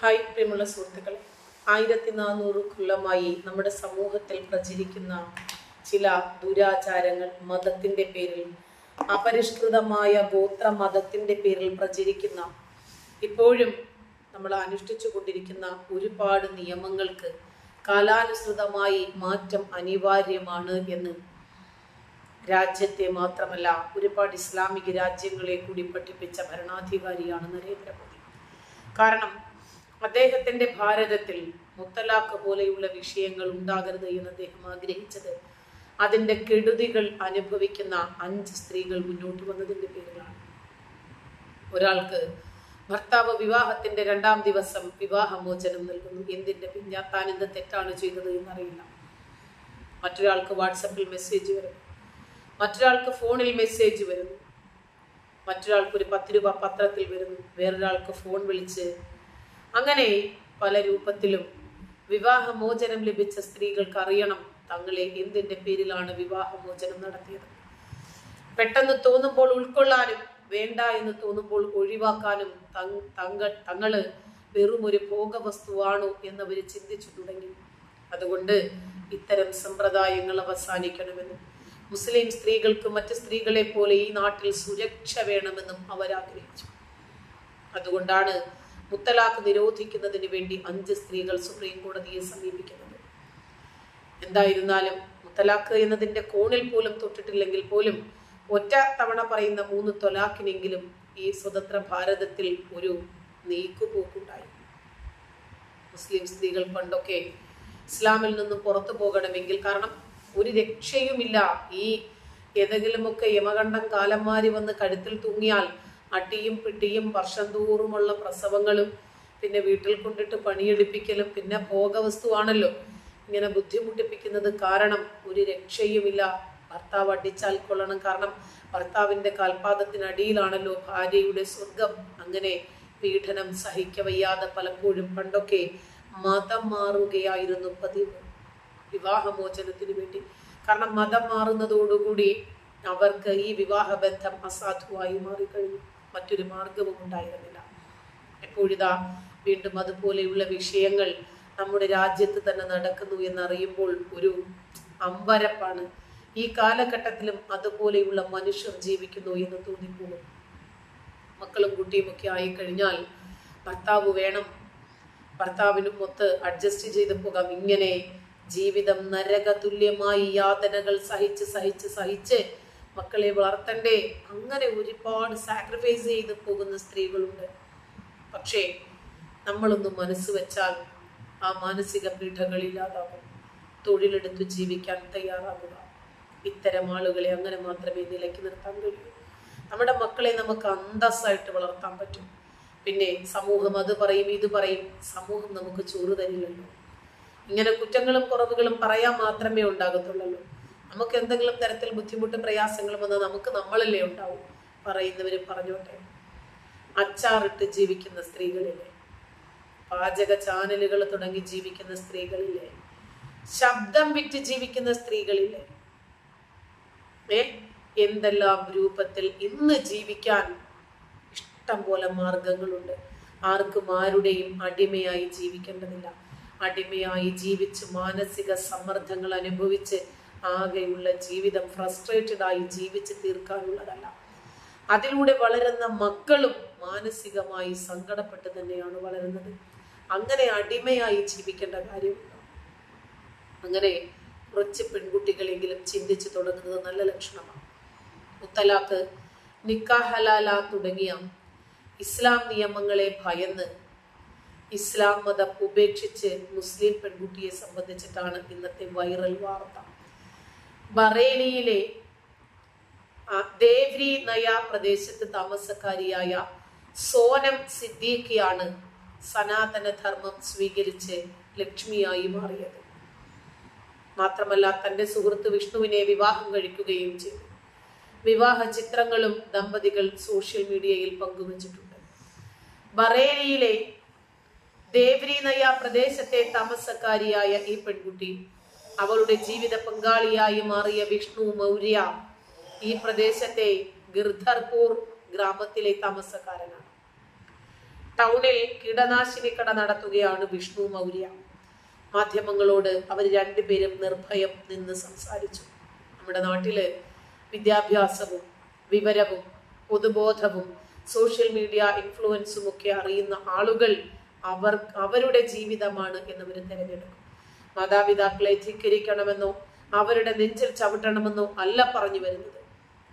Hi പ്രിയമുള്ള സുഹൃത്തുക്കളെ. ആയിരത്തി നാനൂറ് കൊല്ലമായി നമ്മുടെ സമൂഹത്തിൽ പ്രചരിക്കുന്ന ചില ദുരാചാരങ്ങൾ മതത്തിന്റെ പേരിൽ അപരിഷ്കൃതമായ ഗോത്ര മതത്തിന്റെ പേരിൽ പ്രചരിക്കുന്ന ഇപ്പോഴും നമ്മൾ അനുഷ്ഠിച്ചു കൊണ്ടിരിക്കുന്ന ഒരുപാട് നിയമങ്ങൾക്ക് കാലാനുസൃതമായി മാറ്റം അനിവാര്യമാണ് എന്ന് രാജ്യത്തെ മാത്രമല്ല ഒരുപാട് ഇസ്ലാമിക രാജ്യങ്ങളെ കൂടി പഠിപ്പിച്ച ഭരണാധികാരിയാണ് നരേന്ദ്രമോദി. കാരണം അദ്ദേഹത്തിന്റെ ഭാരതത്തിൽ മുത്തലാഖ് പോലെയുള്ള വിഷയങ്ങൾ ഉണ്ടാകരുത് എന്ന് അദ്ദേഹം ആഗ്രഹിച്ചത്. അതിന്റെ കെടുതികൾ അനുഭവിക്കുന്ന അഞ്ച് സ്ത്രീകൾ മുന്നോട്ട് വന്നതിന്റെ പേരിലാണ്. ഒരാൾക്ക് ഭർത്താവ് വിവാഹത്തിന്റെ രണ്ടാം ദിവസം വിവാഹമോചനം നൽകുന്നു. എന്തിന്റെ പിന്നെ താൻ എന്ത് തെറ്റാണ് ചെയ്തത് എന്നറിയില്ല. മറ്റൊരാൾക്ക് വാട്സപ്പിൽ മെസ്സേജ് വരുന്നു മറ്റൊരാൾക്ക് ഫോണിൽ മെസ്സേജ് വരുന്നു മറ്റൊരാൾക്ക് ഒരു പത്ത് രൂപ പത്രത്തിൽ വരുന്നു വേറൊരാൾക്ക് ഫോൺ വിളിച്ച് അങ്ങനെ പല രൂപത്തിലും വിവാഹമോചനം ലഭിച്ച സ്ത്രീകൾക്ക് അറിയണം തങ്ങളെ എന്തിന്റെ പേരിലാണ് വിവാഹമോചനം നടത്തിയത്. പെട്ടെന്ന് തോന്നുമ്പോൾ ഉൾക്കൊള്ളാനും വേണ്ട എന്ന് തോന്നുമ്പോൾ ഒഴിവാക്കാനും തങ് തങ്ങൾ തങ്ങൾ വെറും ഒരു ഭോഗവസ്തുവാണോ എന്നവർ ചിന്തിച്ചു തുടങ്ങി. അതുകൊണ്ട് ഇത്തരം സമ്പ്രദായങ്ങൾ അവസാനിക്കണമെന്നും മുസ്ലിം സ്ത്രീകൾക്ക് മറ്റ് സ്ത്രീകളെ പോലെ ഈ നാട്ടിൽ സുരക്ഷ വേണമെന്നും അവർ ആഗ്രഹിച്ചു. അതുകൊണ്ടാണ് മുത്തലാഖ് നിരോധിക്കുന്നതിന് വേണ്ടി അഞ്ച് സ്ത്രീകൾ സുപ്രീം കോടതിയെ സമീപിക്കുന്നത് എന്തായിരുന്നാലും മുത്തലാഖ് എന്നതിന്റെ കോണിൽ പോലും തൊട്ടിട്ടില്ലെങ്കിൽ പോലും ഒറ്റ തവണ പറയുന്ന മൂന്ന് തൊലാഖിനെങ്കിലും ഈ സ്വതന്ത്ര ഭാരതത്തിൽ ഒരു നീക്കുപോക്കുണ്ടായി. മുസ്ലിം സ്ത്രീകൾ പണ്ടൊക്കെ ഇസ്ലാമിൽ നിന്ന് പുറത്തു പോകണമെങ്കിൽ കാരണം ഒരു രക്ഷയുമില്ല. ഈ ഏതെങ്കിലുമൊക്കെ യമകണ്ഠം കാലന്മാരി വന്ന് കഴുത്തിൽ തൂങ്ങിയാൽ അട്ടിയും പിടിയും വർഷം തോറുമുള്ള പ്രസവങ്ങളും പിന്നെ വീട്ടിൽ കൊണ്ടിട്ട് പണിയെടുപ്പിക്കലും പിന്നെ ഭോഗവസ്തുവാണല്ലോ. ഇങ്ങനെ ബുദ്ധിമുട്ടിപ്പിക്കുന്നത് കാരണം ഒരു രക്ഷയുമില്ല. ഭർത്താവ് അടിച്ചാൽ കൊള്ളണം. കാരണം ഭർത്താവിന്റെ കാൽപാദത്തിനടിയിലാണല്ലോ ഭാര്യയുടെ സ്വർഗം. അങ്ങനെ പീഡനം സഹിക്കവയ്യാതെ പലപ്പോഴും പണ്ടൊക്കെ മതം മാറുകയായിരുന്നു പതിവ്. വിവാഹമോചനത്തിന് വേണ്ടി. കാരണം മതം മാറുന്നതോടുകൂടി അവർക്ക് ഈ വിവാഹബന്ധം അസാധുവായി മാറിക്കഴിഞ്ഞു. മറ്റൊരു മാർഗവും ഉണ്ടായിരുന്നില്ല. എപ്പോഴിതാ വീണ്ടും അതുപോലെയുള്ള വിഷയങ്ങൾ നമ്മുടെ രാജ്യത്ത് തന്നെ നടക്കുന്നു എന്നറിയുമ്പോൾ ഒരു അമ്പരപ്പാണ്. ഈ കാലഘട്ടത്തിലും അതുപോലെയുള്ള മനുഷ്യർ ജീവിക്കുന്നു എന്ന് തോന്നിപ്പോകും. മക്കളും കുട്ടിയും ഒക്കെ ആയി കഴിഞ്ഞാൽ ഭർത്താവ് വേണം. ഭർത്താവിനും ഒത്ത് അഡ്ജസ്റ്റ് ചെയ്ത് പോകാം. ഇങ്ങനെ ജീവിതം നരകതുല്യമായി യാതനകൾ സഹിച്ച് സഹിച്ച് സഹിച്ച് മക്കളെ വളർത്തണ്ടേ? അങ്ങനെ ഒരുപാട് സാക്രിഫൈസ് ചെയ്ത് പോകുന്ന സ്ത്രീകളുണ്ട്. പക്ഷേ നമ്മളൊന്ന് മനസ്സ് വെച്ചാൽ ആ മാനസിക പീഠകൾ ഇല്ലാതാകും തൊഴിലെടുത്ത് ജീവിക്കാൻ തയ്യാറാകുക. ഇത്തരം ആളുകളെ അങ്ങനെ മാത്രമേ നിലയ്ക്ക് നിർത്താൻ കഴിയൂ. നമ്മുടെ മക്കളെ നമുക്ക് അന്തസ്സായിട്ട് വളർത്താൻ പറ്റും. പിന്നെ സമൂഹം അത് പറയും ഇത് പറയും. സമൂഹം നമുക്ക് ചോറ് തരില്ലല്ലോ ഇങ്ങനെ കുറ്റങ്ങളും കുറവുകളും പറയാൻ മാത്രമേ ഉണ്ടാകത്തുള്ളൂ നമുക്ക് എന്തെങ്കിലും തരത്തിൽ ബുദ്ധിമുട്ടും പ്രയാസങ്ങളും വന്നാൽ നമുക്ക് നമ്മളല്ലേ ഉണ്ടാവും പറയുന്നവര് പറഞ്ഞോട്ടെ അച്ചാറിട്ട് ജീവിക്കുന്ന സ്ത്രീകളില്ലേ? പാചക ചാനലുകൾ തുടങ്ങി ജീവിക്കുന്ന സ്ത്രീകളില്ലേ? ശബ്ദം വിറ്റ് ജീവിക്കുന്ന സ്ത്രീകളില്ലേ? ഏ? എന്തെല്ലാം രൂപത്തിൽ ഇന്ന് ജീവിക്കാൻ ഇഷ്ടം പോലെ മാർഗങ്ങളുണ്ട്. ആർക്കും ആരുടെയും അടിമയായി ജീവിക്കേണ്ടതില്ല. അടിമയായി ജീവിച്ച് മാനസിക സമ്മർദ്ദങ്ങൾ അനുഭവിച്ച് ആകെയുള്ള ജീവിതം ഫ്രസ്ട്രേറ്റഡ് ആയി ജീവിച്ച് തീർക്കാനുള്ളതല്ല. അതിലൂടെ വളരുന്ന മക്കളും മാനസികമായി സങ്കടപ്പെട്ട് തന്നെയാണ് വളരുന്നത്. അങ്ങനെ അടിമയായി ജീവിക്കേണ്ട കാര്യമില്ല. അങ്ങനെ കുറച്ച് പെൺകുട്ടികളെങ്കിലും ചിന്തിച്ചു തുടങ്ങുന്നത് നല്ല ലക്ഷണമാണ്. മുത്തലാഖ് നിക്കാഹലാല തുടങ്ങിയ ഇസ്ലാം നിയമങ്ങളെ ഭയന്ന് ഇസ്ലാം മതം ഉപേക്ഷിച്ച് മുസ്ലിം പെൺകുട്ടിയെ സംബന്ധിച്ചിട്ടാണ് ഇന്നത്തെ വൈറൽ വാർത്ത. ബറേലിയിലെ ദേവ്രി നയ പ്രദേശത്ത് താമസക്കാരിയായ സോനം സിദ്ദീഖിയാണ് സനാതന ധർമ്മം സ്വീകരിച്ച് ലക്ഷ്മിയായി മാറിയത്. മാത്രമല്ല തന്റെ സുഹൃത്ത് വിഷ്ണുവിനെ വിവാഹം കഴിക്കുകയും ചെയ്തു. വിവാഹ ചിത്രങ്ങളും ദമ്പതികൾ സോഷ്യൽ മീഡിയയിൽ പങ്കുവച്ചിട്ടുണ്ട്. ബറേലിയിലെ ദേവ്രീനയ പ്രദേശത്തെ താമസക്കാരിയായ ഈ പെൺകുട്ടി അവളുടെ ജീവിത പങ്കാളിയായി മാറിയ വിഷ്ണു മൗര്യ ഈ പ്രദേശത്തെ ഗിർധർപൂർ ഗ്രാമത്തിലെ താമസക്കാരനാണ്. ടൗണിൽ കീടനാശിനി കട നടത്തുകയാണ് വിഷ്ണു മൗര്യ. മാധ്യമങ്ങളോട് അവർ രണ്ടുപേരും നിർഭയം നിന്ന് സംസാരിച്ചു. നമ്മുടെ നാട്ടിൽ വിദ്യാഭ്യാസവും വിവരവും പൊതുബോധവും സോഷ്യൽ മീഡിയ ഇൻഫ്ലുവൻസും ഒക്കെ അറിയുന്ന ആളുകൾ അവർ അവരുടെ ജീവിതമാണ് എന്നവർ തിരഞ്ഞെടുക്കും. മാതാപിതാക്കളെ ധിക്കരിക്കണമെന്നോ അവരുടെ നെഞ്ചിൽ ചവിട്ടണമെന്നോ അല്ല പറഞ്ഞു വരുന്നത്.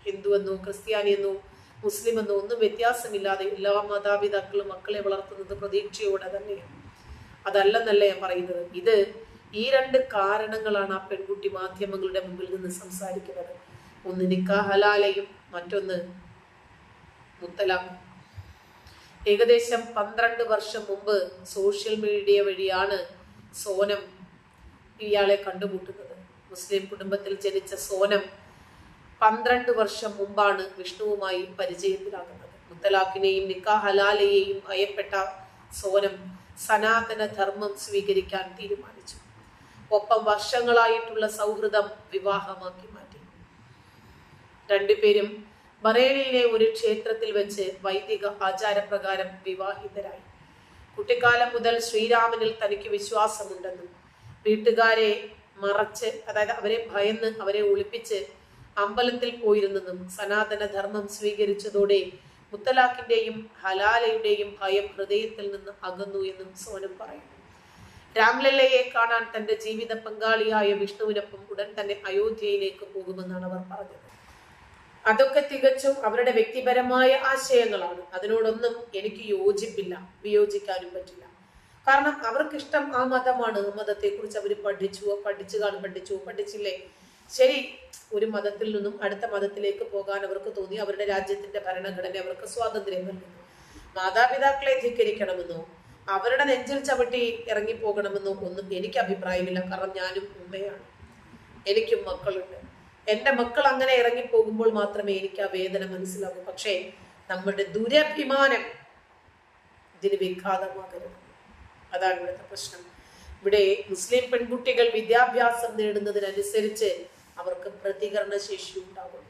ഹിന്ദുവെന്നോ ക്രിസ്ത്യാനിയെന്നോ മുസ്ലിം എന്നോ ഒന്നും വ്യത്യാസമില്ലാതെ എല്ലാ മാതാപിതാക്കളും മക്കളെ വളർത്തുന്നത് പ്രതീക്ഷയോടെ തന്നെയാണ്. അതല്ലെന്നല്ല ഞാൻ പറയുന്നത്? ഇത് ഈ രണ്ട് കാരണങ്ങളാണ് ആ പെൺകുട്ടി മാധ്യമങ്ങളുടെ മുമ്പിൽ നിന്ന് സംസാരിക്കുന്നത്. ഒന്ന് നിക്കാ ഹലാലയും മറ്റൊന്ന് മുത്തലാഖ്. ഏകദേശം പന്ത്രണ്ട് വർഷം മുമ്പ് സോഷ്യൽ മീഡിയ വഴിയാണ് സോനം ഇയാളെ കണ്ടുമുട്ടുന്നത്. മുസ്ലിം കുടുംബത്തിൽ ജനിച്ച സോനം പന്ത്രണ്ട് വർഷം മുമ്പാണ് വിഷ്ണുവുമായി പരിചയത്തിലാകുന്നത്. മുത്തലാഖിനെയും നിക്കാ ഹലാലയെയും ഭയപ്പെട്ട സോനം സനാതന ധർമ്മം സ്വീകരിക്കാൻ തീരുമാനിച്ചു. ഒപ്പം വർഷങ്ങളായിട്ടുള്ള സൗഹൃദം വിവാഹമാക്കി മാറ്റി. രണ്ടുപേരും ബറേലിയിലെ ഒരു ക്ഷേത്രത്തിൽ വെച്ച് വൈദിക ആചാരപ്രകാരം വിവാഹിതരായി. കുട്ടിക്കാലം മുതൽ ശ്രീരാമനിൽ തനിക്ക് വിശ്വാസമുണ്ടെന്നും വീട്ടുകാരെ മറച്ച് അതായത് അവരെ ഭയന്ന് അവരെ ഒളിപ്പിച്ച് അമ്പലത്തിൽ പോയിരുന്നതും സനാതന ധർമ്മം സ്വീകരിച്ചതോടെ മുത്തലാഖിന്റെയും ഹലാലയുടെയും ഭയം ഹൃദയത്തിൽ നിന്ന് അകന്നു എന്നും സോനം പറയുന്നു. രാംലല്ലയെ കാണാൻ തന്റെ ജീവിത പങ്കാളിയായ വിഷ്ണുവിനൊപ്പം ഉടൻ തന്നെ അയോധ്യയിലേക്ക് പോകുമെന്നാണ് അവർ പറഞ്ഞത്. അതൊക്കെ തികച്ചും അവരുടെ വ്യക്തിപരമായ ആശയങ്ങളാണ്. അതിനോടൊന്നും എനിക്ക് യോജിപ്പില്ല വിയോജിക്കാനും പറ്റില്ല. കാരണം അവർക്ക് ഇഷ്ടം ആ മതമാണ്. മതത്തെ കുറിച്ച് അവർ പഠിച്ചു പഠിച്ചു കാണും പഠിച്ചു പഠിച്ചില്ലേ? ശരി ഒരു മതത്തിൽ നിന്നും അടുത്ത മതത്തിലേക്ക് പോകാൻ അവർക്ക് തോന്നി. അവരുടെ രാജ്യത്തിന്റെ ഭരണഘടന അവർക്ക് സ്വാതന്ത്ര്യം നൽകുന്നു. മാതാപിതാക്കളെ ധിക്കരിക്കണമെന്നോ അവരുടെ നെഞ്ചിൽ ചവിട്ടി ഇറങ്ങിപ്പോകണമെന്നോ ഒന്നും എനിക്ക് അഭിപ്രായമില്ല. കാരണം ഞാനും ഉമ്മയാണ്. എനിക്കും മക്കളുണ്ട്. എന്റെ മക്കൾ അങ്ങനെ ഇറങ്ങിപ്പോകുമ്പോൾ മാത്രമേ എനിക്ക് ആ വേദന മനസ്സിലാകൂ. പക്ഷേ നമ്മുടെ ദുരഭിമാനം ഇതിന് വിഘാതമാകരുത്. അതാണ് ഇവിടുത്തെ പ്രശ്നം. ഇവിടെ മുസ്ലിം പെൺകുട്ടികൾ വിദ്യാഭ്യാസം നേടുന്നതിനനുസരിച്ച് അവർക്ക് പ്രതികരണ ശേഷി ഉണ്ടാകും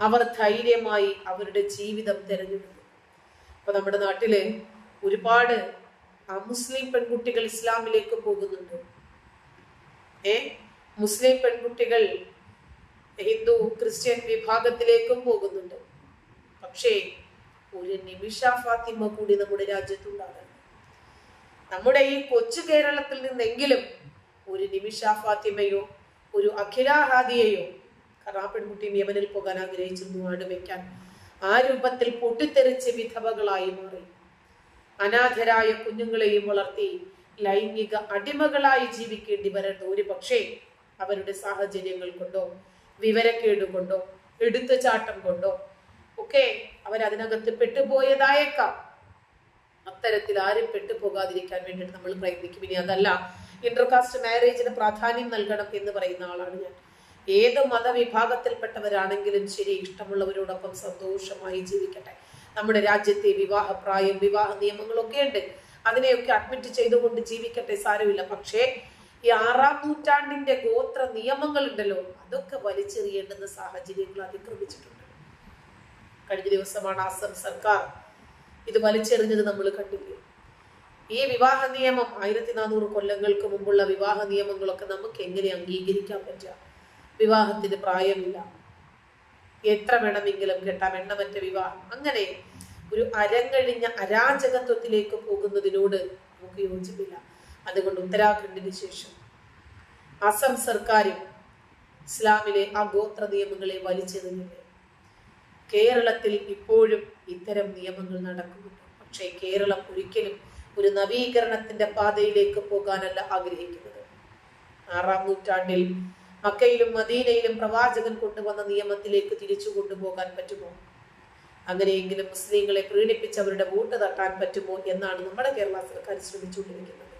അവർ ധൈര്യമായി അവരുടെ ജീവിതം തിരഞ്ഞെടുക്കും. അപ്പൊ നമ്മുടെ നാട്ടിൽ ഒരുപാട് മുസ്ലിം പെൺകുട്ടികൾ ഇസ്ലാമിലേക്ക് പോകുന്നുണ്ട്. ഏ? മുസ്ലിം പെൺകുട്ടികൾ ഹിന്ദു ക്രിസ്ത്യൻ വിഭാഗത്തിലേക്കും പോകുന്നുണ്ട്. പക്ഷേ ഒരു നിമിഷ ഫാത്തിമ കൂടി നമ്മുടെ രാജ്യത്തുണ്ടാകണം. നമ്മുടെ ഈ കൊച്ചു കേരളത്തിൽ നിന്നെങ്കിലും ഒരു നിമിഷ ഫാത്തിമയോ ഒരു അഖിലാഹാദിയെയോ കാരണം ആ പെൺകുട്ടി യമനിൽ പോകാൻ ആഗ്രഹിച്ചിരുന്നു ആട് വെക്കാൻ ആ രൂപത്തിൽ പൊട്ടിത്തെറിച്ച് വിധവകളായി മാറി. അനാഥരായ കുഞ്ഞുങ്ങളെയും വളർത്തി ലൈംഗിക അടിമകളായി ജീവിക്കേണ്ടി വരുന്ന ഒരു പക്ഷേ അവരുടെ സാഹചര്യങ്ങൾ കൊണ്ടോ വിവരക്കേട് കൊണ്ടോ എടുത്തുചാട്ടം കൊണ്ടോ ഒക്കെ അവരതിനകത്ത് പെട്ടുപോയതായേക്കാം. അത്തരത്തിൽ ആരും പെട്ടുപോകാതിരിക്കാൻ വേണ്ടിയിട്ട് നമ്മൾ പ്രയത്നിക്കും. ഇനി അതല്ല ഇന്റർകാസ്റ്റ് മാരേജിന് പ്രാധാന്യം നൽകണം എന്ന് പറയുന്ന ആളാണ് ഞാൻ. ഏത് മതവിഭാഗത്തിൽപ്പെട്ടവരാണെങ്കിലും ശരി ഇഷ്ടമുള്ളവരോടൊപ്പം സന്തോഷമായി ജീവിക്കട്ടെ. നമ്മുടെ രാജ്യത്തെ വിവാഹ പ്രായം വിവാഹ നിയമങ്ങളൊക്കെ ഉണ്ട്. അതിനെയൊക്കെ അഡ്മിറ്റ് ചെയ്തുകൊണ്ട് ജീവിക്കട്ടെ സാരമില്ല. പക്ഷേ ഈ ആറാം നൂറ്റാണ്ടിന്റെ ഗോത്ര നിയമങ്ങൾ ഉണ്ടല്ലോ അതൊക്കെ വലിച്ചെറിയേണ്ടുന്ന സാഹചര്യങ്ങൾ അതിക്രമിച്ചിട്ടുണ്ട്. കഴിഞ്ഞ ദിവസമാണ് അസം സർക്കാർ ഇത് വലിച്ചെറിഞ്ഞത് നമ്മൾ കണ്ടില്ലേ? ഈ വിവാഹ നിയമം ആയിരത്തി നാനൂറ് കൊല്ലങ്ങൾക്ക് മുമ്പുള്ള വിവാഹ നിയമങ്ങളൊക്കെ നമുക്ക് എങ്ങനെ അംഗീകരിക്കാൻ പറ്റുക വിവാഹത്തിന് പ്രായമില്ല. എത്ര വേണമെങ്കിലും കെട്ടാം എണ്ണമറ്റ വിവാഹം. അങ്ങനെ ഒരു അരങ്ങഴിഞ്ഞ അരാജകത്വത്തിലേക്ക് പോകുന്നതിനോട് നമുക്ക് യോജിപ്പില്ല. അതുകൊണ്ട് ഉത്തരാഖണ്ഡിന് ശേഷം അസം സർക്കാരും ഇസ്ലാമിലെ ആ ഗോത്ര നിയമങ്ങളെ വലിച്ചെറിഞ്ഞില്ലേ? കേരളത്തിൽ ഇപ്പോഴും ഇത്തരം നിയമങ്ങൾ നടക്കുന്നുണ്ട് പക്ഷേ കേരളം ഒരിക്കലും ഒരു നവീകരണത്തിന്റെ പാതയിലേക്ക് പോകാനല്ല ആഗ്രഹിക്കുന്നത്. ആറാം നൂറ്റാണ്ടിൽ മക്കയിലും മദീനയിലും പ്രവാചകൻ കൊണ്ടുവന്ന നിയമത്തിലേക്ക് തിരിച്ചു കൊണ്ടുപോകാൻ പറ്റുമോ? അങ്ങനെയെങ്കിലും മുസ്ലിങ്ങളെ പ്രീണിപ്പിച്ച് അവരുടെ വോട്ട് തട്ടാൻ പറ്റുമോ എന്നാണ് നമ്മുടെ കേരള സർക്കാർ ശ്രമിച്ചുകൊണ്ടിരിക്കുന്നത്.